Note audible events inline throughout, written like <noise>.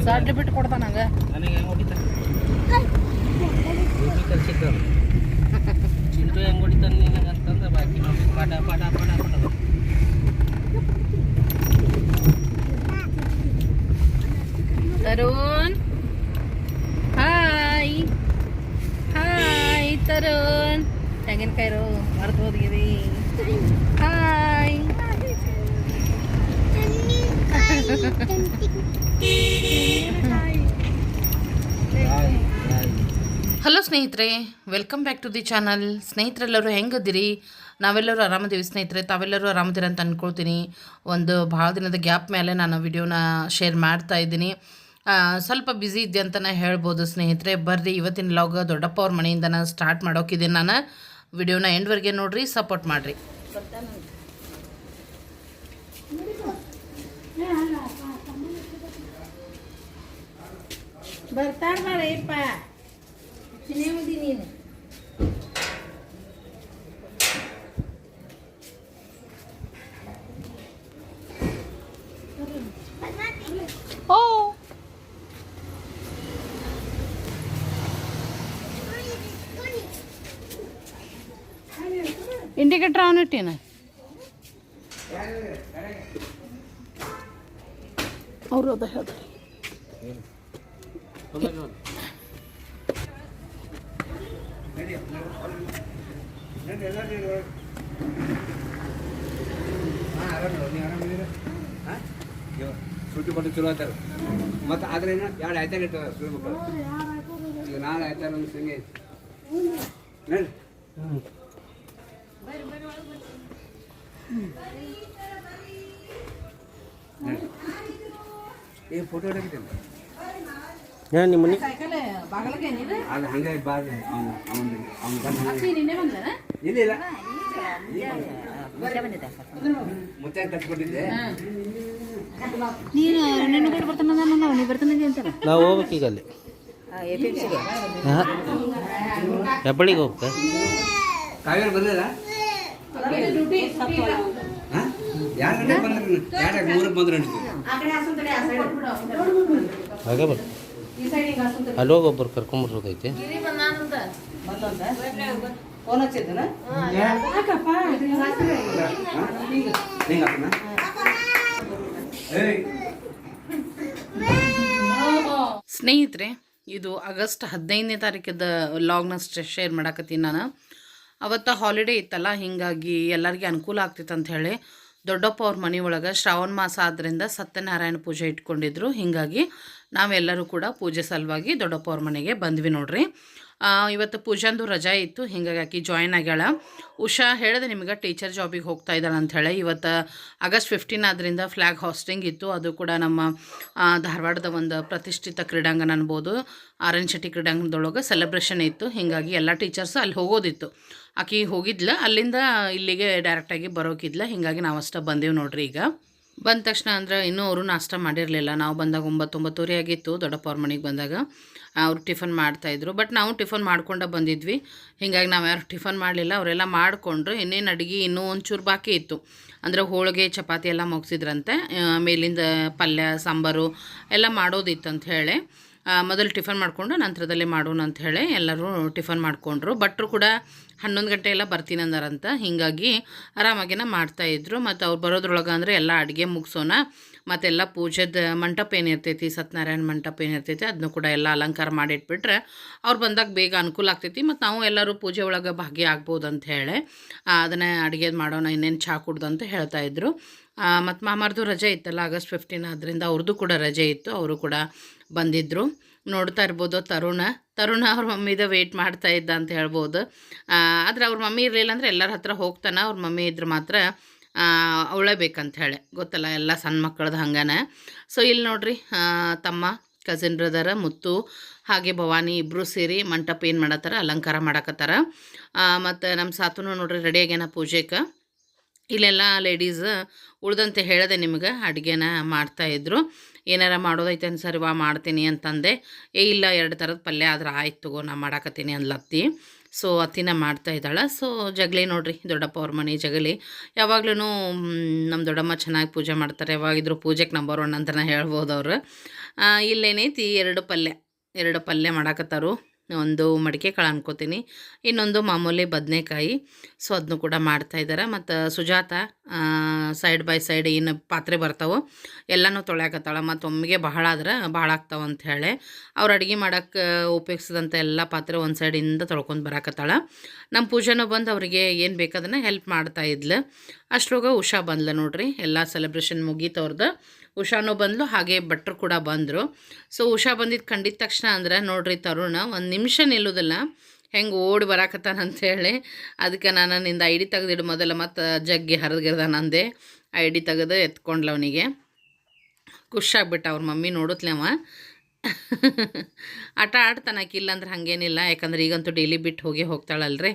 ನನಗೆ ಸಾಡ್ಲಿ ಬಿಟ್ಟು ಕೊಡ್ತಾನ ಹಂಗ ನನಗೆ ಹೆಂಗೆ ಹೊಡಿತಾನ ಬುದ್ಧಿ ಕಲ್ಸಿದ್ದ ಚಿಂಟು ಹೆಂಗೆ ಹೊಡಿತಾನೆ ನಿನಗೆ ಅಂತಂದ್ರೆ ಬಾಕಿ ನೋಡಿ ಪಡ ಪಡ ಪಡ ಪಡ ತರುಣ್ ಹಾಯ್ ಹಾಯ್ ತರುಣ್ ತೆಂಗಿನಕಾಯಿ ರೋ ಮರ್ತು ಹೋದ್ಗಿರಿ ಹಾಯ್ ಹಾಯ್ ಹಾಯ್ Hello ಸ್ನೇಹಿತರೆ. Welcome back to the channel ಸ್ನೇಹಿತರೆಲ್ಲರೂ ಹೆಂಗದಿರಿ? ನಾವೆಲ್ಲರೂ ಆರಾಮದೀವಿ ಸ್ನೇಹಿತರೆ. ತಾವೆಲ್ಲರೂ ಆರಾಮದಿರ ಅಂತ ಅಂದ್ಕೊಳ್ತೀನಿ ಒಂದು ಭಾಳ ದಿನದ ಗ್ಯಾಪ್ ಮೇಲೆ ನಾನು ವಿಡಿಯೋನ ಶೇರ್ ಮಾಡ್ತಾ ಇದ್ದೀನಿ. ಸ್ವಲ್ಪ ಬ್ಯುಸಿ ಇದ್ದೆ ಅಂತಲೇ ಹೇಳ್ಬೋದು ಸ್ನೇಹಿತರೆ. ಬರ್ರಿ, ಇವತ್ತಿನ ಲಾಗ್ ದೊಡ್ಡಪ್ಪ ಅವ್ರ ಮನೆಯಿಂದ ನಾನು ಸ್ಟಾರ್ಟ್ ಮಾಡೋಕಿದ್ದೀನಿ ನಾನು. ವಿಡಿಯೋನ ಎಂಡ್ವರೆಗೆ ನೋಡಿರಿ ಸಪೋರ್ಟ್ ಮಾಡಿರಿ. ಬರ್ತಾರ ಬಾರಪ್ಪ ಸಿನೇಮದಿ ನೀನು. ಓ. ಇಂಡಿಕೇಟರ್ ಆನ್ ಇಟ್ಟೇನ? ಅವರು ಅದ ಹೇಳ್ತಾರೆ ಸುಟ್ಟಿ ಪಟ್ಟು ಚಲೋ ಆಯ್ತಾರ ಮತ್ತೆ ಆದ್ರೆ ಏನು ಎರಡು ಆಯ್ತಾರ ಇಟ್ಟು ಸುಳ್ಬೇಕು ಈಗ ನಾಳೆ ಆಯ್ತಾರ ಒಂದು ಸಂಗೆ ನೋಡಿ ಏ ಫೋಟೋ ಹೊಡಕಿದ್ದೇನೆ ಏನು ನಿಮ್ಮ ಮನೆ ಅದು ಹಂಗೆ ಬಾಜ್ ಅವ್ನು ಅವನು ಅವ್ನು ನಿನ್ನೆ ಬಂದನ? ಇಲ್ಲ ಇಲ್ಲ. ಮುಚ್ಚ ಕಟ್ಕೊಟ್ಟಿದ್ದೆ ನೀನು ನಿನ್ನ ಕೂಡ ಬರ್ತಾನ ನಾನು ನೀ ಬರ್ತಾನೆ ಅಂತಾರ ನಾವು ಹೋಗ್ಬೇಕು ಈಗ ಅಲ್ಲಿ. ಹಾಂ. ಹೆಬ್ಬಳ್ಳಿಗೆ ಹೋಗ್ಬೇಕ. ಕಾವೇರಿ ಬಂದಿಲ್ಲ ಹಾಂ? ಯಾರು ಬಂದ್ರೆ ಊರಿಗೆ ಬಂದ್ರೆ ಹಾಗೆ ಬರ್ ಅಲ್ಲಿ ಹೋಗಿ. ಒಬ್ಬರು ಫೋನ್ ಹಚ್ಚಿದ್ದನ ಸ್ನೇಹಿತರೆ ಇದು ಆಗಸ್ಟ್ ಹದಿನೈದನೇ ತಾರೀಕಿದ ಲಾಗ್ನ ಶೇರ್ ಮಾಡಾಕತ್ತೀನಿ ನಾನು. ಅವತ್ತು ಹಾಲಿಡೇ ಇತ್ತಲ್ಲ ಹೀಗಾಗಿ ಎಲ್ಲರಿಗೆ ಅನುಕೂಲ ಆಗ್ತಿತ್ತು ಅಂತ ಹೇಳಿ ದೊಡ್ಡಪ್ಪ ಅವ್ರ ಮನೆ ಒಳಗೆ ಶ್ರಾವಣ ಮಾಸ ಆದ್ದರಿಂದ ಸತ್ಯನಾರಾಯಣ ಪೂಜೆ ಇಟ್ಕೊಂಡಿದ್ರು. ಹೀಗಾಗಿ ನಾವೆಲ್ಲರೂ ಕೂಡ ಪೂಜೆ ಸಲುವಾಗಿ ದೊಡ್ಡಪ್ಪ ಅವ್ರ ಮನೆಗೆ ಬಂದ್ವಿ ನೋಡ್ರಿ. ಇವತ್ತು ಪೂಜಾಂದು ರಜಾ ಇತ್ತು. ಹಿಂಗಾಗಿ ಆಕಿ ಜಾಯ್ನ್ ಆಗ್ಯಾಳ. ಉಷಾ ಹೇಳಿದೆ ನಿಮಗೆ ಟೀಚರ್ ಜಾಬಿಗೆ ಹೋಗ್ತಾ ಇದ್ದಾಳೆ ಅಂತ ಹೇಳಿ. ಇವತ್ತು ಆಗಸ್ಟ್ ಫಿಫ್ಟೀನ್ ಆದ್ದರಿಂದ ಫ್ಲ್ಯಾಗ್ ಹಾಸ್ಟಿಂಗ್ ಇತ್ತು. ಅದು ಕೂಡ ನಮ್ಮ ಧಾರವಾಡದ ಒಂದು ಪ್ರತಿಷ್ಠಿತ ಕ್ರೀಡಾಂಗಣ ಅನ್ಬೋದು. ಆರ್ ಎನ್ ಶೆಟ್ಟಿ ಕ್ರೀಡಾಂಗಣದೊಳಗೆ ಸೆಲೆಬ್ರೇಷನ್ ಇತ್ತು. ಹೀಗಾಗಿ ಎಲ್ಲ ಟೀಚರ್ಸ್ ಅಲ್ಲಿ ಹೋಗೋದಿತ್ತು. ಆಕಿ ಹೋಗಿದ್ಲ, ಅಲ್ಲಿಂದ ಇಲ್ಲಿಗೆ ಡೈರೆಕ್ಟಾಗಿ ಬರೋಕಿದ್ಲ, ಹೀಗಾಗಿ ನಾವು ಅಷ್ಟೇ ಬಂದೇವು ನೋಡ್ರಿ ಈಗ. ಬಂದ ತಕ್ಷಣ ಅಂದ್ರೆ ಇನ್ನೂ ಅವರು ನಾಷ್ಟ ಮಾಡಿರಲಿಲ್ಲ. ನಾವು ಬಂದಾಗ ಒಂಬತ್ತು ಒಂಬತ್ತುವರೆ ಆಗಿತ್ತು ದೊಡ್ಡಪ್ಪವ್ರ ಮನೆಗೆ ಬಂದಾಗ. ಅವ್ರು ಟಿಫನ್ ಮಾಡ್ತಾಯಿದ್ರು ಬಟ್ ನಾವು ಟಿಫನ್ ಮಾಡ್ಕೊಂಡ ಬಂದಿದ್ವಿ. ಹೀಗಾಗಿ ನಾವು ಯಾರು ಟಿಫನ್ ಮಾಡಲಿಲ್ಲ. ಅವರೆಲ್ಲ ಮಾಡಿಕೊಂಡ್ರು. ಇನ್ನೇನು ಅಡುಗೆ ಇನ್ನೂ ಒಂಚೂರು ಬಾಕಿ ಇತ್ತು. ಅಂದರೆ ಹೋಳಿಗೆ, ಚಪಾತಿ ಎಲ್ಲ ಮುಗಿಸಿದ್ರಂತೆ. ಮೇಲಿಂದ ಪಲ್ಯ, ಸಾಂಬಾರು ಎಲ್ಲ ಮಾಡೋದಿತ್ತು ಅಂತ ಹೇಳಿ. ಮೊದಲು ಟಿಫನ್ ಮಾಡಿಕೊಂಡು ನಂತರದಲ್ಲಿ ಮಾಡೋಣ ಅಂತ ಹೇಳಿ ಎಲ್ಲರೂ ಟಿಫನ್ ಮಾಡಿಕೊಂಡ್ರು. ಭಟ್ರು ಕೂಡ ಹನ್ನೊಂದು ಗಂಟೆ ಎಲ್ಲ ಬರ್ತೀನಿ ಅಂದಾರಂತ ಹೀಗಾಗಿ ಆರಾಮಾಗಿನ ಮಾಡ್ತಾಯಿದ್ರು ಮತ್ತು ಅವ್ರು ಬರೋದ್ರೊಳಗೆ ಅಂದರೆ ಎಲ್ಲ ಅಡುಗೆ ಮುಗಿಸೋಣ. ಮತ್ತೆಲ್ಲ ಪೂಜೆದ ಮಂಟಪ ಏನಿರ್ತೈತಿ ಸತ್ಯನಾರಾಯಣ ಮಂಟಪ ಏನಿರ್ತೈತಿ ಅದನ್ನು ಕೂಡ ಎಲ್ಲ ಅಲಂಕಾರ ಮಾಡಿಟ್ಬಿಟ್ರೆ ಅವ್ರು ಬಂದಾಗ ಬೇಗ ಅನುಕೂಲ ಆಗ್ತೈತಿ. ಮತ್ತು ನಾವು ಎಲ್ಲರೂ ಪೂಜೆ ಒಳಗೆ ಭಾಗಿಯಾಗ್ಬೋದು ಅಂತ ಹೇಳಿ ಅದನ್ನು ಅಡುಗೆದು ಮಾಡೋಣ, ಇನ್ನೇನು ಚಹಾ ಕುಡ್ದು ಅಂತ ಹೇಳ್ತಾಯಿದ್ರು ಮತ್ತು ಮಾಮಾರ್ದು ರಜೆ ಇತ್ತಲ್ಲ, ಆಗಸ್ಟ್ ಫಿಫ್ಟೀನ್ ಆದ್ದರಿಂದ ಅವ್ರದ್ದು ಕೂಡ ರಜೆ ಇತ್ತು. ಅವರು ಕೂಡ ಬಂದಿದ್ದರು ನೋಡ್ತಾ ಇರ್ಬೋದು ತರುಣ. ತರುಣ ಅವ್ರ ಮಮ್ಮಿದ ವೆಯ್ಟ್ ಮಾಡ್ತಾ ಇದ್ದ ಅಂತ ಹೇಳ್ಬೋದು. ಆದರೆ ಅವ್ರ ಮಮ್ಮಿ ಇರಲಿಲ್ಲ ಅಂದರೆ ಎಲ್ಲರ ಹತ್ರ ಹೋಗ್ತಾನೆ. ಅವ್ರ ಮಮ್ಮಿ ಇದ್ರೆ ಮಾತ್ರ ಅವಳೇ ಬೇಕಂತ ಹೇಳಿ. ಗೊತ್ತಲ್ಲ, ಎಲ್ಲ ಸಣ್ಣ ಮಕ್ಕಳದ್ದು ಹಂಗಾನೆ. ಸೊ ಇಲ್ಲಿ ನೋಡ್ರಿ ತಮ್ಮ ಕಸಿನ್ ಬ್ರದರ ಮುತ್ತು, ಹಾಗೆ ಭವಾನಿ ಇಬ್ಬರು ಸೇರಿ ಮಂಟಪ ಏನು ಮಾಡತ್ತಾರ? ಅಲಂಕಾರ ಮಾಡಕತ್ತಾರ. ಮತ್ತು ನಮ್ಮ ಸಾತುನು ನೋಡ್ರಿ ರೆಡಿ ಆಗ್ಯಾನ ಪೂಜೆಗೆ ಇಲ್ಲೆಲ್ಲ ಲೇಡೀಸ್ ಉಳ್ದಂತೆ ಹೇಳಿದೆ ನಿಮ್ಗೆ ಅಡುಗೆನ ಮಾಡ್ತಾಯಿದ್ರು ಏನಾರ ಮಾಡೋದೈತೆ ಅನ್ಸರಿ ವಾ ಮಾಡ್ತೀನಿ ಅಂತಂದೆ. ಏ ಇಲ್ಲ, ಎರಡು ಥರದ ಪಲ್ಯ ಆದ್ರೆ ಆಯ್ತು ತಗೋ, ನಾ ಮಾಡಾಕತ್ತೀನಿ ಅನ್ಲತ್ತಿ. ಸೊ ಅತ್ತಿನ ಮಾಡ್ತಾ ಇದ್ದಾಳೆ. ಸೊ ಜಗಲಿ ನೋಡ್ರಿ, ದೊಡ್ಡಪ್ಪ ಅವ್ರ ಮನೆ ಜಗಲಿ. ಯಾವಾಗ್ಲೂ ನಮ್ಮ ದೊಡ್ಡಮ್ಮ ಚೆನ್ನಾಗಿ ಪೂಜೆ ಮಾಡ್ತಾರೆ. ಯಾವಾಗಿದ್ರು ಪೂಜೆಗೆ ನಂಬರ್ ಒನ್ ಅಂತ ಹೇಳ್ಬೋದು ಅವರು. ಇಲ್ಲೇನೈತಿ, ಎರಡು ಪಲ್ಯ ಎರಡು ಪಲ್ಯ ಮಾಡಾಕತ್ತಾರು. ಒಂದು ಮಡಿಕೆ ಕಾಳು ಅನ್ಕೋತೀನಿ. ಇನ್ನೊಂದು ಮಾಮೂಲಿ ಬದನೆಕಾಯಿ. ಸೊ ಅದನ್ನು ಕೂಡ ಮಾಡ್ತಾಯಿದ್ದಾರೆ ಮತ್ತು ಸುಜಾತ ಸೈಡ್ ಬೈ ಸೈಡ್ ಏನು ಪಾತ್ರೆ ಬರ್ತಾವೆ, ಎಲ್ಲನೂ ತೊಳ್ಯಾಕತ್ತಾಳ. ಮತ್ತು ಒಮ್ಮೆಗೆ ಬಹಳ ಆದ್ರೆ ಭಾಳ ಆಗ್ತಾವ ಅಂತ ಹೇಳಿ. ಅವ್ರು ಅಡುಗೆ ಮಾಡೋಕ್ಕೆ ಉಪಯೋಗಿಸಿದಂಥ ಎಲ್ಲ ಪಾತ್ರೆ ಒಂದು ಸೈಡಿಂದ ತೊಳ್ಕೊಂಡು ಬರಾಕತ್ತಾಳ. ನಮ್ಮ ಪೂಜೆನೂ ಬಂದು ಅವರಿಗೆ ಏನು ಬೇಕಾದನ್ನ ಹೆಲ್ಪ್ ಮಾಡ್ತಾ ಇದ್ಲು. ಅಷ್ಟ್ರೊಳಗೆ ಉಷಾ ಬಂದ್ಲು ನೋಡ್ರಿ. ಎಲ್ಲ ಸೆಲೆಬ್ರೇಷನ್ ಮುಗೀತವ್ರದ್ದು ಉಷಾನೂ ಬಂದ್ಲು, ಹಾಗೆ ಭಟ್ರು ಕೂಡ ಬಂದರು. ಸೊ ಉಷಾ ಬಂದಿದ್ದು ಕಂಡಿದ ತಕ್ಷಣ ಅಂದ್ರೆ, ನೋಡ್ರಿ ತರುಣ, ಒಂದು ನಿಮಿಷ ನಿಲ್ಲುವುದಿಲ್ಲ ಹೆಂಗೆ ಓಡಿ ಬರಾಕತ್ತಾನಂಥೇಳಿ ಅದಕ್ಕೆ ನಾನು ನಿಂದ ಐ ಡಿ ತೆಗೆದಿಡು ಮೊದಲ, ಮತ್ತು ಜಗ್ಗಿ ಹರಿದ್ಗಿರ್ದ ನಂದೆ, ಐ ಡಿ ತೆಗೆದು ಎತ್ಕೊಂಡ್ಲ ಅವನಿಗೆ. ಖುಷಿಯಾಗ್ಬಿಟ್ಟ ಅವ್ರ ಮಮ್ಮಿ ನೋಡುತ್ತಲೇವ ಆಟ ಆಡ್ತಾನೆ ಆಕಿ, ಇಲ್ಲಾಂದ್ರೆ ಹಾಗೇನಿಲ್ಲ, ಯಾಕಂದ್ರೆ ಈಗಂತೂ ಡೈಲಿ ಬಿಟ್ಟು ಹೋಗಿ ಹೋಗ್ತಾಳಲ್ರಿ.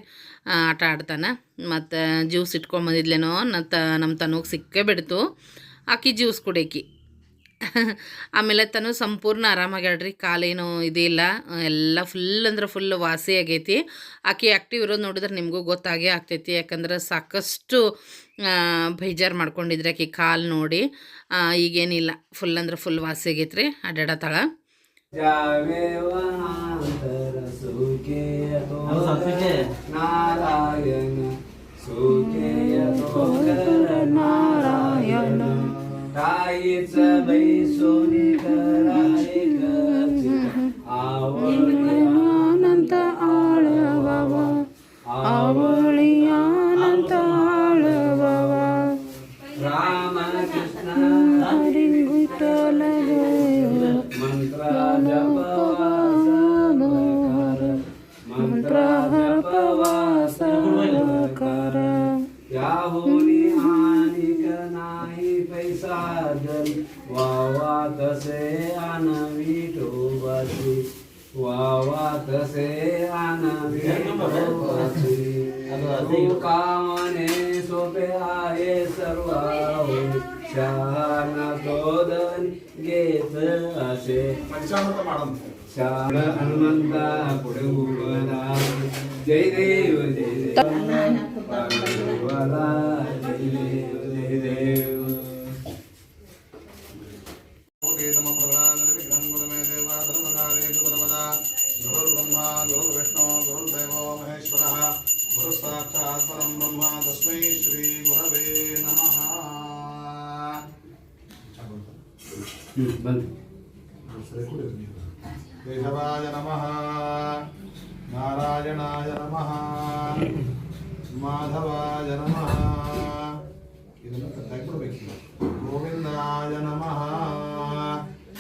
ಆಟ ಆಡ್ತಾನೆ. ಮತ್ತು ಜ್ಯೂಸ್ ಇಟ್ಕೊಂಬಂದಿದ್ಲೇನೋ ನತ್ತ ನಮ್ಮ ತನಗೆ ಸಿಕ್ಕೇ ಬಿಡ್ತು. ಆಕಿ ಜ್ಯೂಸ್ ಕುಡಿಯಕಿ ಆಮೇಲೆ ತನು ಸಂಪೂರ್ಣ ಆರಾಮಾಗ್ಯಾಡ್ರಿ ಕಾಲೇನು ಇದಿಲ್ಲ ಎಲ್ಲ ಫುಲ್ ಅಂದ್ರೆ ಫುಲ್ ವಾಸಿ ಆಗೈತಿ. ಆಕೆ ಆ್ಯಕ್ಟಿವ್ ಇರೋದು ನೋಡಿದ್ರೆ ನಿಮಗೂ ಗೊತ್ತಾಗೇ ಆಗ್ತೈತಿ, ಯಾಕಂದ್ರೆ ಸಾಕಷ್ಟು ಬೇಜಾರು ಮಾಡ್ಕೊಂಡಿದ್ರೆ ಆಕೆ ಕಾಲು ನೋಡಿ. ಈಗೇನಿಲ್ಲ ಫುಲ್ ಅಂದ್ರೆ ಫುಲ್ ವಾಸಿ ಆಗೈತ್ರಿ ಅಡ್ಡಾಡತ್ತಾಳ तू कामने सोपे आहे सर्व शान तोदन घेत असे. शान हनुमंत पुढे उभा जय देव जय కేశవాయ నమ నారాయణాయ నమ మాధవాయ నమ ఇదంతా కూడా వ్యక్తి గోవిందాయ నమ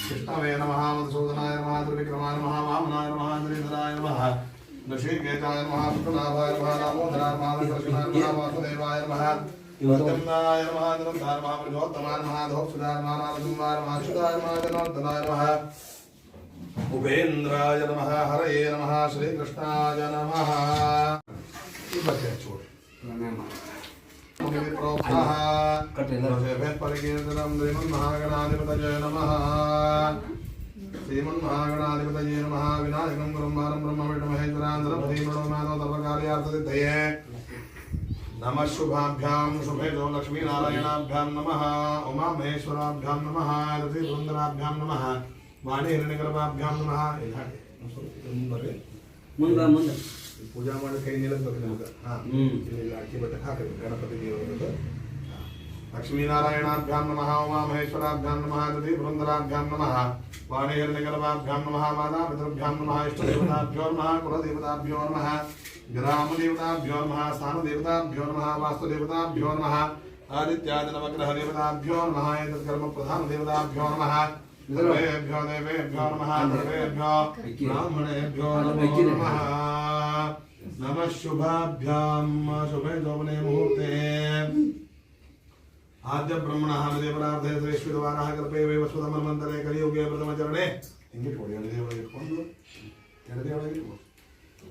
కృష్ణవే నమ మధుసూదనాయ నమ త్రివిక్రమాయ నమ వామనాయ నమ శ్రీధరాయ నమ నృషికేతాయ నమ విష్ణునాభాయ నమ రామోదరాయ నమ కృష్ణాయ నమ వాసుదేవాయ నమ उपेन्द्राय नम हरे नम श्रीकृष्णाय नम श्रीमन्महागणाधिपतये नमः श्रीमन्महागणाधिपतये नमः विनायकं ब्रह्मारं ब्रह्मविष्णुमहेन्द्रान्तरं श्रीमणो माधव सर्वकार्यार्थसिद्धये नमः शुभाभ्यां शुभे जो लक्ष्मीनारायणाभ्यां नमः उमामहेश्वराभ्यां नमः रतिवृन्दराभ्यां नमः वाणीहिरण्यगर्भाभ्यां नमः ಬರ್ರಿ ಮುಂದ ಮುಂದ ಪೂಜಾ ಮಾಡಿ ಕೈ ನಿಲ್ಲಬೇಕು ನಿಮ್ಗೆ ಹಾಂ ಹ್ಮ್. ಇಲ್ಲಿ ಅಕ್ಕಿ ಬಟ್ಟೆ ಹಾಕಬೇಕು ಗಣಪತಿ ದೇವರದ್ದು ಲಕ್ಷ್ಮೀನಾರಾಯಣಾಭ್ಯಾಂ ನಮಃ ಉಮಾಮಹೇಶ್ವರಾಭ್ಯಾಂ ನಮಃ ದತಿ ಬೃಂದರಾಭ್ಯಾಂ ನಮಃ ವಾಣಿಹಿರಣ್ಯಗರ್ಭಾಭ್ಯಾಂ ನಮಃ ಮಾತಾ ಪಿತೃಭ್ಯಾಂ ನಮಃ ಇಷ್ಟದೇವತಾಭ್ಯೋ ನಮಃ ಕುಲದೇವತಾಭ್ಯೋ ನಮಃ ग्रामदेवताभ्यो नमः स्थानदेवताभ्यो नमः वास्तुदेवताभ्यो नमः आदित्यादिनवग्रहदेवताभ्यो नमः एतत्कर्मप्रधानदेवताभ्यो नमः सर्वेभ्यो देवेभ्यो नमः सर्वेभ्यो ब्राह्मणेभ्यो नमः नमः। शुभाभ्यां शुभे मुहूर्ते। आद्य ब्रह्मण हरिदेवरार्थे श्रीश्वरवारः कृपे वैवस्वतमन्वन्तरे कलियुगे प्रथमचरणे। इंगे पोडियाने देवरे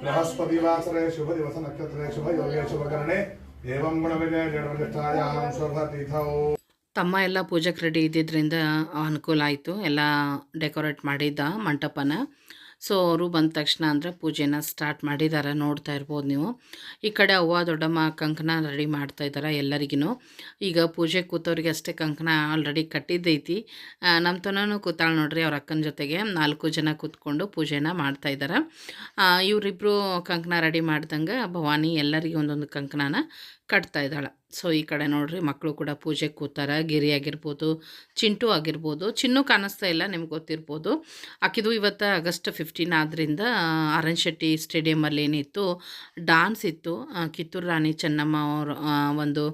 बृहस्पतिवासरे शुभदिवसनक्षत्रे शुभयोगे शुभकरणे एवं गुणविजय जडप्रतिष्ठायां शुभतिथौ ತಮ್ಮ ಎಲ್ಲ ಪೂಜೆಗೆ ರೆಡಿ ಇದ್ದಿದ್ದರಿಂದ ಅನುಕೂಲ ಆಯಿತು ಎಲ್ಲ ಡೆಕೋರೇಟ್ ಮಾಡಿದ್ದ ಮಂಟಪನ ಸೊ ಅವರು ಬಂದ ತಕ್ಷಣ ಅಂದರೆ ಪೂಜೆನ ಸ್ಟಾರ್ಟ್ ಮಾಡಿದ್ದಾರೆ ನೋಡ್ತಾ ಇರ್ಬೋದು ನೀವು. ಈ ಕಡೆ ಅವ್ವ, ದೊಡ್ಡಮ್ಮ, ಕಂಕಣ ರೆಡಿ ಮಾಡ್ತಾ ಇದ್ದಾರೆ ಎಲ್ಲರಿಗೂ ಈಗ ಪೂಜೆ ಕೂತವ್ರಿಗೆ ಅಷ್ಟೇ ಕಂಕಣ ಆಲ್ರೆಡಿ ಕಟ್ಟಿದ್ದೈತಿ. ನಮ್ಮ ತನೂ ಕೂತಾಳೆ ನೋಡ್ರಿ ಅವ್ರ ಅಕ್ಕನ ಜೊತೆಗೆ. ನಾಲ್ಕು ಜನ ಕೂತ್ಕೊಂಡು ಪೂಜೆನ ಮಾಡ್ತಾ ಇದ್ದಾರೆ ಇವರಿಬ್ಬರು ಕಂಕಣ ರೆಡಿ ಮಾಡ್ದಂಗೆ ಭವಾನಿ ಎಲ್ಲರಿಗೂ ಒಂದೊಂದು ಕಂಕಣನ ಕಟ್ತಾ ಇದ್ದಾಳೆ. ಸೊ ಈ ಕಡೆ ನೋಡ್ರಿ ಮಕ್ಕಳು ಕೂಡ ಪೂಜೆ ಕೂತಾರ. ಗಿರಿ ಆಗಿರ್ಬೋದು, ಚಿಂಟು ಆಗಿರ್ಬೋದು, ಚಿನ್ನು ಕಾಣಿಸ್ತಾ ಇಲ್ಲ, ನಿಮ್ಗೆ ಗೊತ್ತಿರ್ಬೋದು. ಆಕಿದು ಇವತ್ತು ಆಗಸ್ಟ್ ಫಿಫ್ಟೀನ್ ಆದ್ದರಿಂದ ಆರನ್ ಶೆಟ್ಟಿ ಸ್ಟೇಡಿಯಮಲ್ಲಿ ಏನಿತ್ತು ಡಾನ್ಸ್ ಇತ್ತು. ಕಿತ್ತೂರು ರಾಣಿ ಚೆನ್ನಮ್ಮ ಅವರು ಒಂದು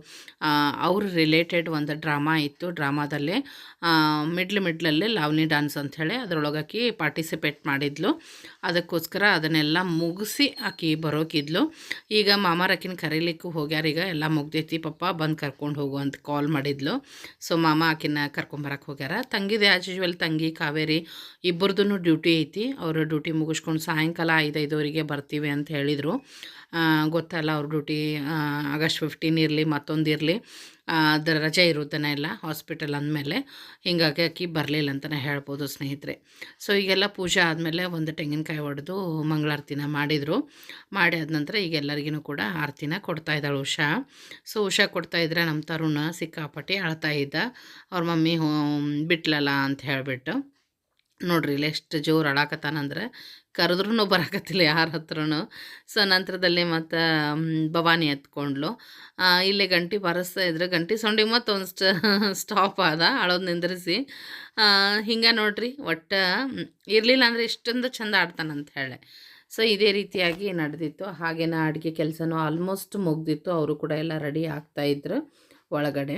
ಅವ್ರ ರಿಲೇಟೆಡ್ ಒಂದು ಡ್ರಾಮಾ ಇತ್ತು ಡ್ರಾಮಾದಲ್ಲಿ ಮಿಡ್ಲ್ ಮಿಡ್ಲಲ್ಲೇ ಲಾವ್ನಿ ಡಾನ್ಸ್ ಅಂಥೇಳಿ ಅದರೊಳಗಾಕಿ ಪಾರ್ಟಿಸಿಪೇಟ್ ಮಾಡಿದ್ಲು. ಅದಕ್ಕೋಸ್ಕರ ಅದನ್ನೆಲ್ಲ ಮುಗಿಸಿ ಆಕಿ ಬರೋಕಿದ್ಲು. ಈಗ ಮಾಮಾರಕ್ಕಿನ ಕರೀಲಿಕ್ಕೂ ಹೋಗ್ಯಾರ ಈಗ ಎಲ್ಲ ಮುಗ್ದೈತಿ, ಪಪ್ಪ, ಬಂದು ಕರ್ಕೊಂಡು ಹೋಗು ಅಂತ ಕಾಲ್ ಮಾಡಿದ್ಲು. ಸೊ ಮಾಮ ಆಕಿನ ಕರ್ಕೊಂಬರಕ್ಕೆ ಹೋಗ್ಯಾರ. ತಂಗಿದೆ ಆ್ಯಸ್ ಯೂಶ್ವಲ್ ತಂಗಿ, ಕಾವೇರಿ ಇಬ್ಬರದ್ದು ಡ್ಯೂಟಿ ಐತಿ. ಅವರು ಡ್ಯೂಟಿ ಮುಗಿಸ್ಕೊಂಡು ಸಾಯಂಕಾಲ ಐದೈದವರಿಗೆ ಬರ್ತೀವಿ ಅಂತ ಹೇಳಿದರು. ಗೊತ್ತಲ್ಲ ಅವ್ರ ಡ್ಯೂಟಿ ಆಗಸ್ಟ್ ಫಿಫ್ಟೀನ್ ಇರಲಿ, ಮತ್ತೊಂದು ಇರಲಿ. ಅದರ ರಜೆ ಇರುತ್ತಾನೆ ಎಲ್ಲ ಹಾಸ್ಪಿಟಲ್ ಅಂದಮೇಲೆ. ಹಿಂಗಾಗಿ ಅಕ್ಕಿ ಬರಲಿಲ್ಲ ಅಂತಲೇ ಹೇಳ್ಬೋದು ಸ್ನೇಹಿತರೆ. ಸೊ ಈಗೆಲ್ಲ ಪೂಜೆ ಆದಮೇಲೆ ಒಂದು ತೆಂಗಿನಕಾಯಿ ಹೊಡೆದು ಮಂಗಳಾರತಿನ ಮಾಡಿದರು. ಮಾಡಿ ಆದ ನಂತರ ಈಗ ಎಲ್ಲರಿಗೂ ಕೂಡ ಆರತಿನ ಕೊಡ್ತಾ ಇದ್ದಾಳೆ ಉಷಾ. ಸೊ ಉಷಾ ಕೊಡ್ತಾ ಇದ್ರೆ ನಮ್ಮ ತರುಣ ಸಿಕ್ಕಾಪಟ್ಟಿ ಅಳ್ತಾ ಇದ್ದ. ಅವ್ರ ಮಮ್ಮಿ ಬಿಟ್ಲಲ್ಲ ಅಂತ ಹೇಳಿಬಿಟ್ಟು. ನೋಡ್ರಿ, ಇಲ್ಲಿ ಎಷ್ಟು ಜೋರು ಅಳಾಕತ್ತಾನಂದ್ರೆ ಕರೆದ್ರೂ ಬರಕತ್ತಿಲ್ಲ ಯಾರ ಹತ್ರನೂ. ಸೊ ನಂತರದಲ್ಲಿ ಮತ್ತು ಭವಾನಿ ಎತ್ಕೊಂಡ್ಲು. ಇಲ್ಲೇ ಗಂಟಿ ಬಾರಿಸ್ತಾ ಇದ್ರೆ. ಗಂಟಿ ಸೊಂಡಿ ಮತ್ತು ಒಂದು ಸ್ಟಾಪ್ <laughs> ಆದ. ಅಳೋದು ನಿಂದ್ರಿಸಿ. ಹಿಂಗೆ ನೋಡ್ರಿ, ಒಟ್ಟು ಇರಲಿಲ್ಲ ಅಂದರೆ ಇಷ್ಟೊಂದು ಚಂದ ಆಡ್ತಾನಂತ ಹೇಳಿ. ಸೊ ಇದೇ ರೀತಿಯಾಗಿ ನಡೆದಿತ್ತು. ಹಾಗೇನ ಅಡುಗೆ ಕೆಲಸನೂ ಆಲ್ಮೋಸ್ಟ್ ಮುಗ್ದಿತ್ತು. ಅವರು ಕೂಡ ಎಲ್ಲ ರೆಡಿ ಆಗ್ತಾಯಿದ್ರು ಒಳಗಡೆ.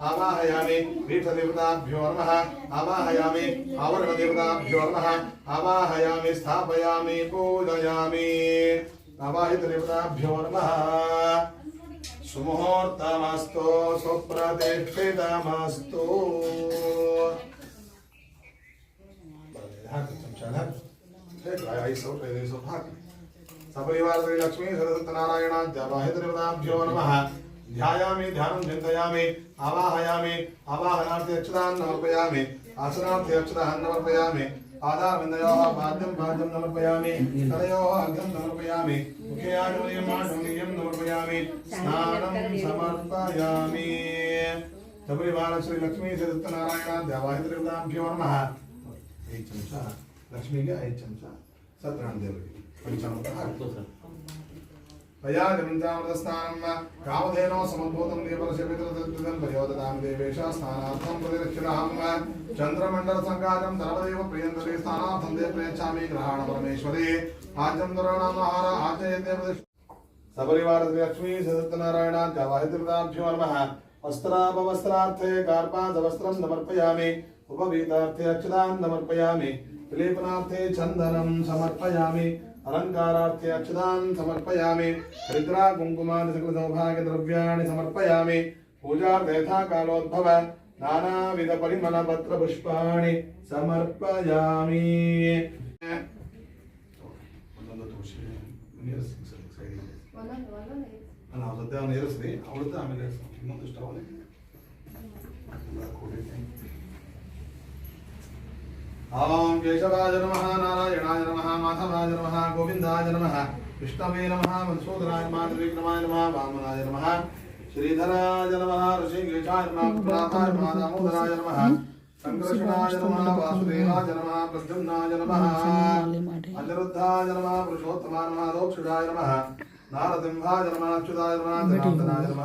ఆవాహయామి పీఠదేవతాభ్యో నమ. ఆవాహయామి ఆవరణదేవతాభ్యో నమ. ఆవాహయామి స్థాపయామి పూజయామి. అవాహితదేవతాభ్యో నమ. సుముహూర్తమస్తో సుప్రతిష్ఠితమస్తు. సపరివార శ్రీ లక్ష్మీ సరస్వతి నారాయణ జవాహితదేవతాభ్యో నమ. मण्डपदेवताभ्यो नमः आवाहयामि पीठदेवताभ्यो नमः आवाहयामि आवरणदेवताभ्यो नमः आवाहयामि स्थापयामि पूजयामि आवाहितदेवताभ्यो नमः सुमुहूर्तमस्तु सुप्रतिष्ठितमस्तु सपरिवार श्री लक्ष्मी सरस्वती देवताभ्यो नमः ध्यायामि ध्यानं चिन्तयामि आवाहयामि आवाहनार्थे अक्षतान् समर्पयामि आसनार्थे अक्षतान् समर्पयामि आधारबिन्दयोः पाद्यं पाद्यं समर्पयामि तलयोः अर्घ्यं समर्पयामि मुखे आचमनीयम् आचमनीयं समर्पयामि स्नानं समर्पयामि सपरिवार श्री लक्ष्मी सत्यनारायण देवाहितदेवताभ्यो नमः एक चमचा लक्ष्मी के एक चमचा सत्यनारायण देव की पंचामृत తయా కామధేనో సమద్భూతం దీపరశమితృతం ప్రయోదతాం దేవేశ స్నానార్థం ప్రతిరక్షిరామ చంద్రమండల సంఘాతం ధర్మదేవ ప్రియంతరే స్నానార్థం దే ప్రయచ్చామి గ్రహాణ పరమేశ్వరే ఆజ్యం దురాణాహార ఆచయతే సపరివార లక్ష్మీ సదత్తనారాయణ జవాహితృతాభ్యో వస్త్రాపవస్త్రార్థే కార్పాదవస్త్రం సమర్పయామి ఉపవీతార్థే అక్షదాం సమర్పయామి చందనం సమర్పయామి ಅಲಂಕಾರಾರ್ಥಿ ಅಕ್ಷತಾನ್ ಸಮರ್ಪಯಾಮಿ. ಹರಿದ್ರಾ ಕುಂಕುಮಾದಿ ಸಕಲ ಸೌಭಾಗ್ಯ ದ್ರವ್ಯಾಣಿ ಸಮರ್ಪಯಾಮಿ. ಪೂಜಾ ಯಥಾ ಕಾಲೋದ್ಭವ. ನಾನಾ ವಿಧ ಪರಿಮಳ ಪತ್ರ ಪುಷ್ಪಾಣಿ ಸಮರ್ಪಯಾಮಿ. ನಾನು ಸದ್ಯ ಅವನು ಏರಿಸಿದೆ ಅವಳದ್ದು ಆಮೇಲೆ ಇನ್ನೊಂದು ಇಷ್ಟ ಅವನಿಗೆ ఓం కేశవాయ నమ నారాయణాయ నమ మాధవాయ నమ గోవిందాయ నమ విష్ణవే నమ మధుసూదనాయ నమ త్రివిక్రమాయ నమ వామనాయ నమ శ్రీధరాయ నమ ఋషికేశాయ నమ ప్రాతాయ నమ దామోదరాయ నమ సంకర్షణాయ నమ వాసుదేవాయ నమ ప్రద్యుమ్నాయ నమ అనిరుద్ధాయ నమ పురుషోత్తమాయ నమ దోక్షుడాయ నమ నారసింహాయ నమ అచ్యుతాయ నమ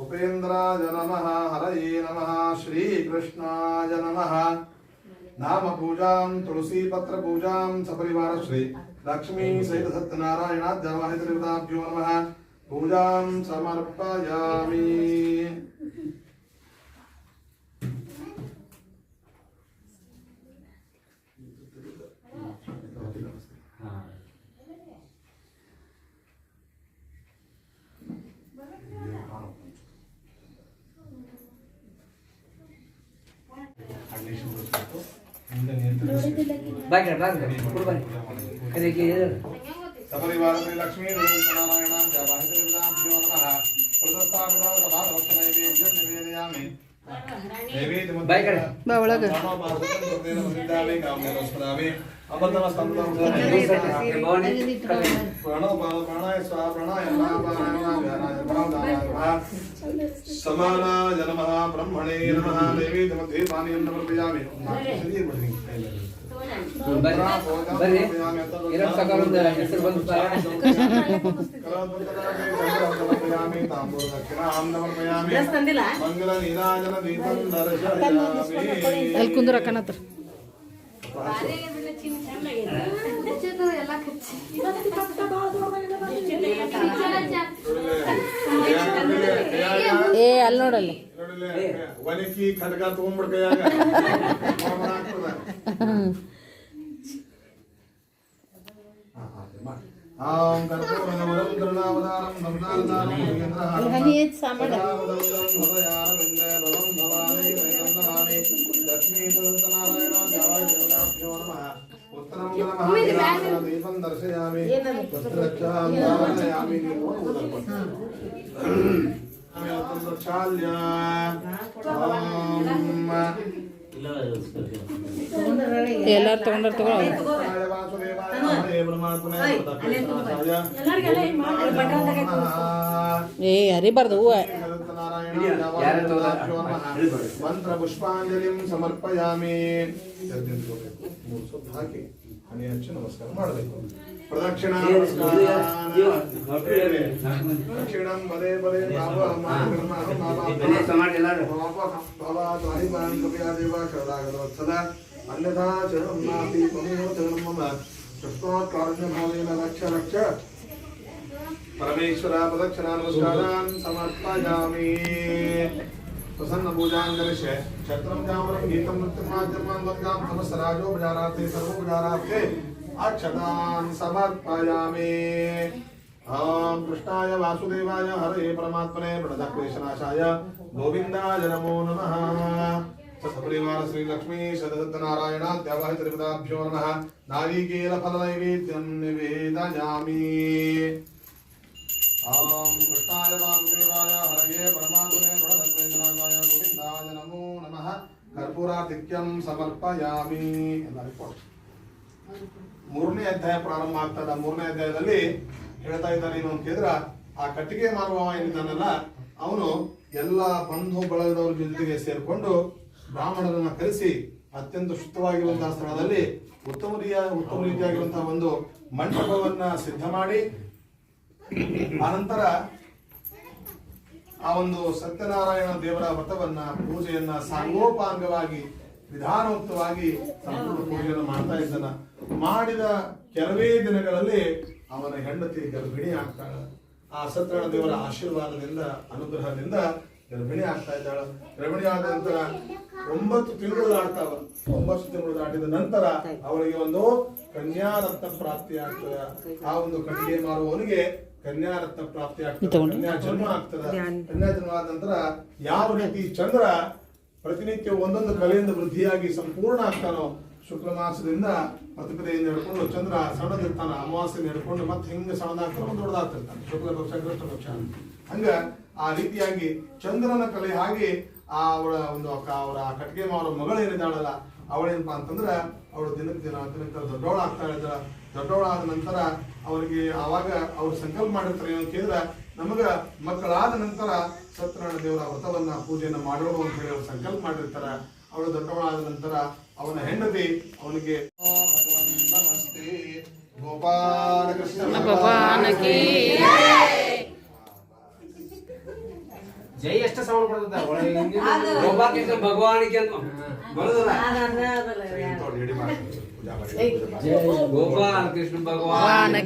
ఉపేంద్రాయ నమ హరయే నమ శ్రీకృష్ణాయ నమ नाम पूजा तुलसी पत्र पूजां सपरिवार श्री लक्ष्मी सहित सत्यनारायणाद्यावाहितदेवताभ्यो नमः। पूजां समर्पयामि बैठ बैठ बैठ देखिए इधर सपरिवार में लक्ष्मी सदानारायण जावाहिदाभ्योनमः प्रदत्तामिदा तभारवत्तनैवे देवी तुम्हारे करे बावड़ा कर मामा मामा तुम्हारे नमस्तावे काम में नमस्तावे अमरतम स्तंभम भवानी प्रणव बाल प्राणाय स्वा समाना जनमः ब्रह्मणे नमः। देवी तुम्हारे पानी नमः प्रयामि श्री बढ़िया ಬರ್ರಿ. ಎರಡು ಸಕಾಲ ಒಂದು ಹೆಸರು ಬಂದು ಅಲ್ಲಿ ಕುಂದ್ರಕ್ಕನತ್ರ ಏ ಅಲ್ಲಿ ನೋಡಲ್ಲಿ. ಒನಕಿ ಖಡ್ಗ ತಗೊಂಡ್ಬಿಡ್ <laughs> ఆం కర్పూరనవరం కరుణావతారం కరుణావతారం గంగావతారం సదావతం హృదయారవిందే భవం భవాని వైకుంఠమాని లక్ష్మీ సదస్తనారాయణ దేవాయ దేవనాభ్యో నమః ఉత్తరం నమః దర్శయామి ಎಲ್ಲಾರು ತಗೊಂಡಾರ ತಗೋ. ಏ ಹರಿಬಾರ್ದು ಹೂವ. ಮಂತ್ರ ಪುಷ್ಪಾಂಜಲಿಂ ಸಮರ್ಪಯಾಮಿ. ಹಾಕಿ ಅನಿ ಹಚ್ಚಿ ನಮಸ್ಕಾರ ಮಾಡಬೇಕು ಪ್ರದಕ್ಷಿಣ ದಕ್ಷಿಣಂ ಪದೇ ಪದೇ ಬಾಬಾ ಸಮಾಜ ಎಲ್ಲರೂ ಸದಾ ಅನ್ಯಥಾ ಚರಣಂ ನಾಸ್ತಿ ತ್ವಮೇವ ಚರಣಂ ಮಮ ತಸ್ಮಾತ್ ಕಾರುಣ್ಯಭಾವೇನ ರಕ್ಷ ರಕ್ಷ ಪರಮೇಶ್ವರ ಪ್ರದಕ್ಷಿಣ ನಮಸ್ಕಾರಾನ್ ಸಮರ್ಪಯಾಮಿ ಪ್ರಸನ್ನ ಪೂಜಾಂ ಕರಿಷ್ಯೆ ಕ್ಷತ್ರಂ ಜಾಮರಂ ಗೀತಂ ನೃತ್ಯಮಾದ್ಯಮಾನ್ ವಂದಾಂ ನಮಸ್ಸರಾಜೋ ಬಜಾರಾತೆ ಸರ್ವೋ ಬಜಾರಾತೆ ಅಕ್ಷತಾನ್ ಸಮರ್ಪಯಾಮಿ अक्षतान् समर्पयामि। ॐ कृष्णाय वासुदेवाय हरे परमात्मने प्रणतक्लेशनाशाय गोविन्दाय नमो नमः। सपरिवार श्रीलक्ष्मी सदसत्यनारायणाद्यावाहि त्रिपदाभ्यो नमः। नारिकेलफलनैवेद्यं निवेदयामि ॐ कृष्णाय वासुदेवाय परमात्मने प्रणतक्लेशनाशाय गोविन्दाय नमो नमः। समर्पयामि। ಮೂರನೇ ಅಧ್ಯಾಯ ಪ್ರಾರಂಭ ಆಗ್ತದ. ಮೂರನೇ ಅಧ್ಯಾಯದಲ್ಲಿ ಹೇಳ್ತಾ ಇದ್ದಾನೆ ಏನು ಅಂತ ಹೇಳಿದ್ರ ಆ ಕಟ್ಟಿಗೆ ಮಾರುವ ಏನಿದ್ದಾನಲ್ಲ, ಅವನು ಎಲ್ಲ ಬಂಧು ಬಳಗದವ್ರ ಜೊತೆಗೆ ಸೇರಿಕೊಂಡು ಬ್ರಾಹ್ಮಣರನ್ನ ಕರೆಸಿ ಅತ್ಯಂತ ಶುದ್ಧವಾಗಿರುವಂತಹ ಸ್ಥಳದಲ್ಲಿ ಉತ್ತಮ ರೀತಿಯ ಉತ್ತಮ ರೀತಿಯಾಗಿರುವಂತಹ ಒಂದು ಮಂಟಪವನ್ನ ಸಿದ್ಧ ಮಾಡಿ ಆನಂತರ ಆ ಒಂದು ಸತ್ಯನಾರಾಯಣ ದೇವರ ವ್ರತವನ್ನ ಪೂಜೆಯನ್ನ ಸಾಂಗೋಪಾಂಗವಾಗಿ ವಿಧಾನೋಕ್ತವಾಗಿ ಸಂಪೂರ್ಣ ಪೂಜೆಯನ್ನು ಮಾಡ್ತಾ ಇದ್ದಾನ. ಮಾಡಿದ ಕೆಲವೇ ದಿನಗಳಲ್ಲಿ ಅವನ ಹೆಂಡತಿ ಗರ್ಭಿಣಿ ಆಗ್ತಾಳ. ಆ ಸತ್ಯನಾರಾಯಣ ದೇವರ ಆಶೀರ್ವಾದದಿಂದ ಅನುಗ್ರಹದಿಂದ ಗರ್ಭಿಣಿ ಆಗ್ತಾ ಇದ್ದಾಳ. ಗರ್ಭಿಣಿ ಆದ ನಂತರ ಒಂಬತ್ತು ತಿಂಗಳು ದಾಟ್ತಾವ ಒಂಬತ್ತು ತಿಂಗಳು ದಾಟಿದ ನಂತರ ಅವಳಿಗೆ ಒಂದು ಕನ್ಯಾರತ್ನ ಪ್ರಾಪ್ತಿ ಆಗ್ತದ. ಆ ಒಂದು ಕಣ್ಣಿಗೆ ಮಾರುವವನಿಗೆ ಕನ್ಯಾರತ್ನ ಪ್ರಾಪ್ತಿ ಆಗ್ತದೆ. ಕನ್ಯಾ ಜನ್ಮ ಆಗ್ತದ. ಕನ್ಯಾ ಜನ್ಮ ಆದ ನಂತರ ಯಾವ ರೀತಿ ಚಂದ್ರ ಪ್ರತಿನಿತ್ಯ ಒಂದೊಂದು ಕಲೆಯಿಂದ ವೃದ್ಧಿಯಾಗಿ ಸಂಪೂರ್ಣ ಆಗ್ತಾನೋ ಶುಕ್ಲ ಮಾಸದಿಂದ ಪ್ರತಿಪದೆಯಿಂದ ಹಿಡ್ಕೊಂಡು ಚಂದ್ರ ಸಣ್ಣದಿರ್ತಾನ ಅಮಾವಾಸ್ಯೆ ಹಿಡ್ಕೊಂಡು ಮತ್ತೆ ಹಿಂಗೆ ಸಣ್ಣದಾಗ್ತಾನೆ ದೊಡ್ಡದಾಗ್ತಿರ್ತಾನೆ ಶುಕ್ಲ ಪಕ್ಷ, ಕೃಷ್ಣ ಪಕ್ಷ. ಹಂಗ ಆ ರೀತಿಯಾಗಿ ಚಂದ್ರನ ಕಲೆ ಹಾಗೆ ಆ ಅವಳ ಒಂದು ಅವರ ಕಟ್ಟಿಗೆ ಅವರ ಮಗಳು ಏನಿದ್ದಾಳಲ್ಲ ಅವಳೇನಪ್ಪ ಅಂತಂದ್ರೆ ಅವಳು ದಿನಕ್ಕೆ ದಿನ, ದಿನಕ್ಕೆ ದೊಡ್ಡವಳಾಗ್ತಾ ಆಗ್ತಾ ದೊಡ್ಡವಳಾದ ನಂತರ ಅವರಿಗೆ ಆವಾಗ ಅವ್ರು ಸಂಕಲ್ಪ ಮಾಡಿರ್ತಾರೆ ಏನಂತ ಕೇಳಿದ್ರೆ ನಮಗ ಮಕ್ಕಳಾದ ನಂತರ ಸತ್ಯನಾರಾಯಣ ದೇವರ ವ್ರತವನ್ನ ಪೂಜೆಯನ್ನ ಮಾಡೋಣ ಅಂತ ಹೇಳಿ ಅವ್ರು ಸಂಕಲ್ಪ ಮಾಡಿರ್ತಾರ. ಅವಳು ದೊಡ್ಡವಳಾದ ನಂತರ ಅವನ ಹೆಂಡತಿ ಅವನಿಗೆ ಭಗವನ್ ನಮಸ್ತೆ ಗೋಪಾಲ ಕೃಷ್ಣ ಭಗವಾನಕಿ ಜೈ ಎಷ್ಟು ಸೌಂಡ್ ಬರ್ತದ ಗೋಪಾಲಕೃಷ್ಣ ಭಗವಾನಿಗೆ ಅಂತ. ಬರೋದಲ್ಲ. ರೆಡಿ ಮಾಡ್ತೀನಿ ಪೂಜಾ ಮಾಡಿ. ಪೂಜೆ ಗೋಪಾಲ ಕೃಷ್ಣ ಭಗವಾನ್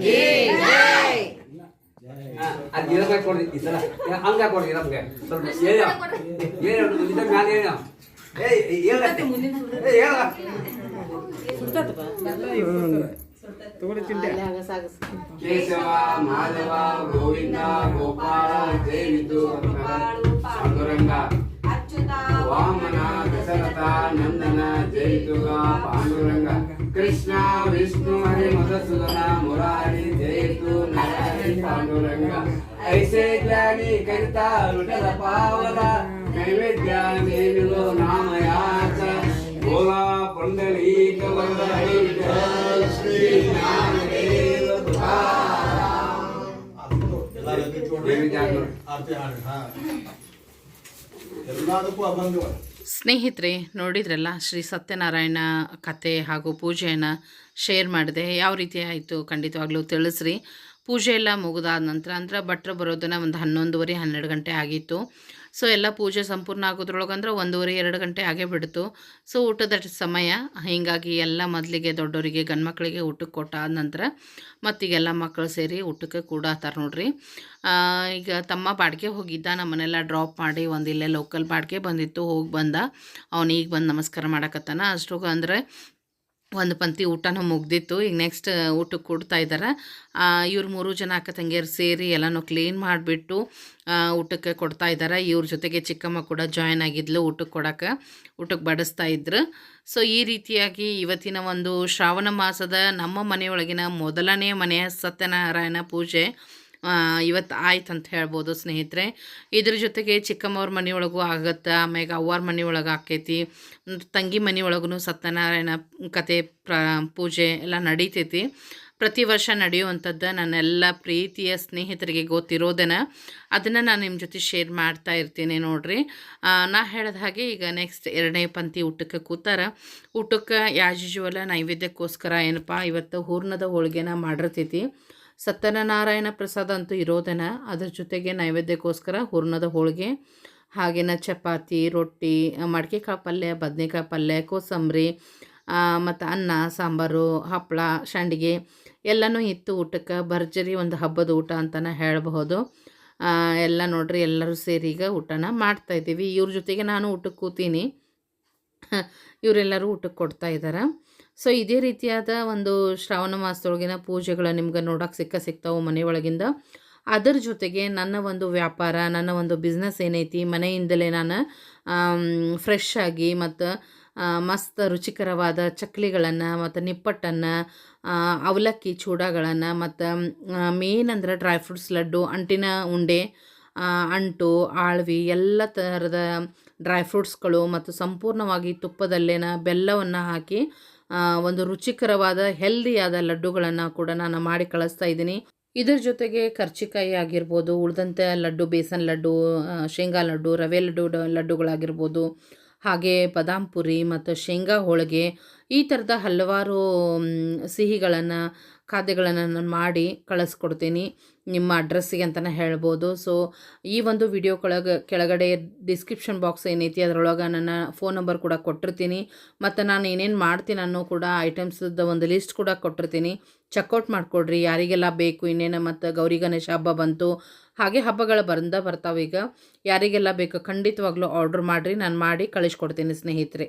ಅದು ಇರಬೇಕು ಕೊಡಿ ಈ ಸಲ. ಹಂಗ ಕೊಡಿ ನಮ್ಗೆ ಸ್ವಲ್ಪ ಹೇಳ ಏನು ಮುಂದಿನ ಮ್ಯಾಲೆ ಹೇಳ ಏಯ್ ಹೇಳ ಏ ಹೇಳ ಕೇಶವ ಮಾಧವ ಗೋವಿಂದ ಗೋಪಾಲ ಜಯವಿದ್ದು ಪಾಂಡುರಂಗ ವಾಮನ ದಶರಥ ನಂದನ ಜಯಿತುಗ ಪಾಂಡುರಂಗ. ಕೃಷ್ಣ ವಿಷ್ಣು ಹರಿ ಮಧುಸೂದನ ಮುರಾರಿ ಜಯಿತು ನರಹರಿ ಪಾಂಡುರಂಗ ಐಸೆ ಜ್ಞಾನಿ ಕರಿತ ವಿಠಲ ಪಾವನ ನೈವೇದ್ಯ ದೇವಿಲು ನಾಮಯಾಚ ಗೋಲ ಪುಂಡಲೀಕ ವರದೈ ಶ್ರೀ ನಾಮದೇವ ತುಕಾರಾಮ್. ಆಯ್ತು. ಎಲ್ಲರೂ ಎದ್ದು ನಿಂತ್ಕೊಂಡ್ರಿ. ದೇವಿ ಜಾಗೃತಿ. ಆರತಿ ಹಾಡಿ ಹಾ ಎಲ್ಲದಕ್ಕೂ ಅಭಂಗವ ಸ್ನೇಹಿತರೆ, ನೋಡಿದ್ರಲ್ಲ, ಶ್ರೀ ಸತ್ಯನಾರಾಯಣ ಕತೆ ಹಾಗೂ ಪೂಜೆಯನ್ನು ಶೇರ್ ಮಾಡಿದೆ. ಯಾವ ರೀತಿ ಆಯಿತು ಖಂಡಿತವಾಗ್ಲೂ ತಿಳಿಸ್ರಿ. ಪೂಜೆ ಎಲ್ಲ ಮುಗಿದಾದ ನಂತರ, ಅಂದ್ರೆ ಭಟ್ರು ಬರೋದನ್ನ ಒಂದು ಹನ್ನೊಂದುವರೆ, ಹನ್ನೆರಡು ಗಂಟೆ ಆಗಿತ್ತು. ಸೊ ಎಲ್ಲ ಪೂಜೆ ಸಂಪೂರ್ಣ ಆಗೋದ್ರೊಳಗೆ ಅಂದ್ರೆ ಒಂದೂವರೆ, ಎರಡು ಗಂಟೆ ಆಗೇ ಬಿಡ್ತು. ಸೊ ಊಟದ ಸಮಯ, ಹೀಗಾಗಿ ಎಲ್ಲ ಮೊದಲಿಗೆ ದೊಡ್ಡವರಿಗೆ ಗಂಡ್ಮಕ್ಳಿಗೆ ಊಟಕ್ಕೆ ಕೊಟ್ಟಾದ ನಂತರ ಮತ್ತೀಗೆಲ್ಲ ಮಕ್ಕಳು ಸೇರಿ ಊಟಕ್ಕೆ ಕೂಡ ಹತ್ತಾರೆ ನೋಡ್ರಿ ಈಗ ತಮ್ಮ ಬಾಡಿಗೆ ಹೋಗಿದ್ದ, ನಮ್ಮನೆಲ್ಲ ಡ್ರಾಪ್ ಮಾಡಿ ಒಂದು ಇಲ್ಲೇ ಲೋಕಲ್ ಬಾಡಿಗೆ ಬಂದಿತ್ತು, ಹೋಗಿ ಬಂದ. ಅವನು ಈಗ ಬಂದು ನಮಸ್ಕಾರ ಮಾಡಕತ್ತಾನ. ಅಷ್ಟು ಅಂದರೆ ಒಂದು ಪಂಕ್ತಿ ಊಟನೂ ಮುಗ್ದಿತ್ತು. ಈಗ ನೆಕ್ಸ್ಟ್ ಊಟಕ್ಕೆ ಕೊಡ್ತಾ ಇದ್ದಾರೆ ಇವ್ರು ಮೂರು ಜನ ಅಕ್ಕ ತಂಗಿಯರು ಸೇರಿ ಎಲ್ಲನೂ ಕ್ಲೀನ್ ಮಾಡಿಬಿಟ್ಟು ಊಟಕ್ಕೆ ಕೊಡ್ತಾ ಇದ್ದಾರೆ ಇವ್ರ ಜೊತೆಗೆ ಚಿಕ್ಕಮ್ಮ ಕೂಡ ಜಾಯ್ನ್ ಆಗಿದ್ಲು ಊಟಕ್ಕೆ ಕೊಡೋಕೆ ಊಟಕ್ಕೆ ಬಡಿಸ್ತಾ ಇದ್ರು. ಸೊ ಈ ರೀತಿಯಾಗಿ ಇವತ್ತಿನ ಒಂದು ಶ್ರಾವಣ ಮಾಸದ ನಮ್ಮ ಮನೆಯೊಳಗಿನ ಮೊದಲನೇ ಮನೆಯ ಸತ್ಯನಾರಾಯಣ ಪೂಜೆ ಇವತ್ತು ಆಯ್ತು ಅಂತ ಹೇಳ್ಬೋದು ಸ್ನೇಹಿತರೆ. ಇದ್ರ ಜೊತೆಗೆ ಚಿಕ್ಕಮ್ಮವ್ರ ಮನೆಯೊಳಗೂ ಆಗತ್ತೆ, ಆಮ್ಯಾಗ ಅವ್ವಾರ ಮನೆಯೊಳಗೆ ಆಕೈತಿ, ತಂಗಿ ಮನೆಯೊಳಗೂ ಸತ್ಯನಾರಾಯಣ ಕತೆ ಪ್ರ, ಪೂಜೆ ಎಲ್ಲ ನಡೀತೈತಿ. ಪ್ರತಿ ವರ್ಷ ನಡೆಯುವಂಥದ್ದು ನನ್ನೆಲ್ಲ ಪ್ರೀತಿಯ ಸ್ನೇಹಿತರಿಗೆ ಗೊತ್ತಿರೋದನ್ನ ಅದನ್ನು ನಾನು ನಿಮ್ಮ ಜೊತೆ ಶೇರ್ ಮಾಡ್ತಾ ಇರ್ತೀನಿ ನೋಡ್ರಿ. ನಾ ಹೇಳಿದ ಹಾಗೆ ಈಗ ನೆಕ್ಸ್ಟ್ ಎರಡನೇ ಪಂಕ್ತಿ ಊಟಕ್ಕೆ ಕೂತಾರ. ಊಟಕ್ಕೆ ಯಾಸ್ ಯೂಶುವಲ್ ನೈವೇದ್ಯಕ್ಕೋಸ್ಕರ ಏನಪ್ಪ, ಇವತ್ತು ಹೂರ್ಣದ ಹೋಳಿಗೆನ ಮಾಡಿರ್ತೈತಿ. ಸತ್ಯನಾರಾಯಣ ಪ್ರಸಾದ ಅಂತೂ ಇರೋದೇನ? ಅದ್ರ ಜೊತೆಗೆ ನೈವೇದ್ಯಕ್ಕೋಸ್ಕರ ಹೂರ್ಣದ ಹೋಳಿಗೆ, ಹಾಗೇನ ಚಪಾತಿ, ರೊಟ್ಟಿ ಮಡಿಕೆಕಾಳು ಪಲ್ಯ ಬದನೆಕಾಯಿ ಪಲ್ಯ, ಕೋಸಂಬರಿ ಮತ್ತು ಅನ್ನ, ಸಾಂಬಾರು ಹಪ್ಪಳ ಸಂಡಿಗೆ ಎಲ್ಲನೂ ಇತ್ತು ಊಟಕ್ಕೆ ಭರ್ಜರಿ ಒಂದು ಹಬ್ಬದ ಊಟ ಅಂತಲೇ ಹೇಳಬಹುದು. ಎಲ್ಲ ನೋಡ್ರಿ ಎಲ್ಲರೂ ಸೇರಿ ಈಗ ಊಟನ ಮಾಡ್ತಾಯಿದ್ದೀವಿ ಇವ್ರ ಜೊತೆಗೆ ನಾನು ಊಟಕ್ಕೆ ಕೂತೀನಿ. <laughs> ಇವರೆಲ್ಲರೂ ಊಟಕ್ಕೆ ಕೊಡ್ತಾ ಇದ್ದಾರೆ ಸೊ ಇದೇ ರೀತಿಯಾದ ಒಂದು ಶ್ರಾವಣ ಮಾಸದೊಳಗಿನ ಪೂಜೆಗಳು ನಿಮ್ಗೆ ನೋಡೋಕೆ ಸಿಕ್ಕ ಸಿಗ್ತಾವೆ ಮನೆಯೊಳಗಿಂದ ಅದರ ಜೊತೆಗೆ ನನ್ನ ಒಂದು ವ್ಯಾಪಾರ, ನನ್ನ ಒಂದು ಬಿಸ್ನೆಸ್ ಏನೈತಿ, ಮನೆಯಿಂದಲೇ ನಾನು ಫ್ರೆಶ್ ಆಗಿ ಮತ್ತು ಮಸ್ತ್ ರುಚಿಕರವಾದ ಚಕ್ಲಿಗಳನ್ನು ಮತ್ತು ನಿಪ್ಪಟ್ಟನ್ನು ಅವಲಕ್ಕಿ ಚೂಡಾಗಳನ್ನು ಮತ್ತು ಮೇನ್ ಅಂದ್ರೆ ಡ್ರೈ ಫ್ರೂಟ್ಸ್ ಲಡ್ಡು, ಅಂಟಿನ ಉಂಡೆ ಅಂಟು, ಆಳ್ವಿ, ಎಲ್ಲ ಥರದ ಡ್ರೈ ಫ್ರೂಟ್ಸ್ಗಳು ಮತ್ತು ಸಂಪೂರ್ಣವಾಗಿ ತುಪ್ಪದಲ್ಲೇನ ಬೆಲ್ಲವನ್ನು ಹಾಕಿ ಒಂದು ರುಚಿಕರವಾದ, ಹೆಲ್ದಿಯಾದ ಲಡ್ಡುಗಳನ್ನು ಕೂಡ ನಾನು ಮಾಡಿ ಕಳಿಸ್ತಾ ಇದ್ದೀನಿ. ಇದರ ಜೊತೆಗೆ ಕರ್ಚಿಕಾಯಿ ಆಗಿರ್ಬೋದು, ಉಳಿದಂತೆ ಲಡ್ಡು, ಬೇಸನ್ ಲಡ್ಡು ಶೇಂಗಾ ಲಡ್ಡು, ರವೆ ಲಡ್ಡು ಲಡ್ಡುಗಳಾಗಿರ್ಬೋದು, ಹಾಗೆ ಬದಾಮ್ ಪುರಿ ಮತ್ತು ಶೇಂಗಾ ಹೋಳಿಗೆ, ಈ ಥರದ ಹಲವಾರು ಸಿಹಿಗಳನ್ನು, ಖಾದ್ಯಗಳನ್ನು ನಾನು ಮಾಡಿ ಕಳಿಸ್ಕೊಡ್ತೀನಿ. ನಿಮ್ಮ ಅಡ್ರೆಸ್ಸಿಗೆ ಅಂತಲೇ ಹೇಳ್ಬೋದು. ಸೊ ಈ ಒಂದು ವಿಡಿಯೋ ಕೆಳಗೆ, ಕೆಳಗಡೆ ಡಿಸ್ಕ್ರಿಪ್ಷನ್ ಬಾಕ್ಸ್ ಏನೈತಿ, ಅದರೊಳಗೆ ನನ್ನ ಫೋನ್ ನಂಬರ್ ಕೂಡ ಕೊಟ್ಟಿರ್ತೀನಿ. ಮತ್ತು ನಾನು ಏನೇನು ಮಾಡ್ತೀನಿ ಅನ್ನೋ ಕೂಡ ಐಟಮ್ಸದ ಒಂದು ಲಿಸ್ಟ್ ಕೂಡ ಕೊಟ್ಟಿರ್ತೀನಿ. ಚೆಕ್ಔಟ್ ಮಾಡಿಕೊಡ್ರಿ. ಯಾರಿಗೆಲ್ಲ ಬೇಕು, ಇನ್ನೇನು ಮತ್ತು ಗೌರಿ ಗಣೇಶ ಹಬ್ಬ ಬಂತು, ಹಾಗೆ ಹಬ್ಬಗಳು ಬಂದ ಬರ್ತಾವೆ ಈಗ. ಯಾರಿಗೆಲ್ಲ ಬೇಕು ಖಂಡಿತವಾಗ್ಲೂ ಆರ್ಡ್ರ್ ಮಾಡಿರಿ. ನಾನು ಮಾಡಿ ಕಳಿಸ್ಕೊಡ್ತೀನಿ ಸ್ನೇಹಿತರೆ.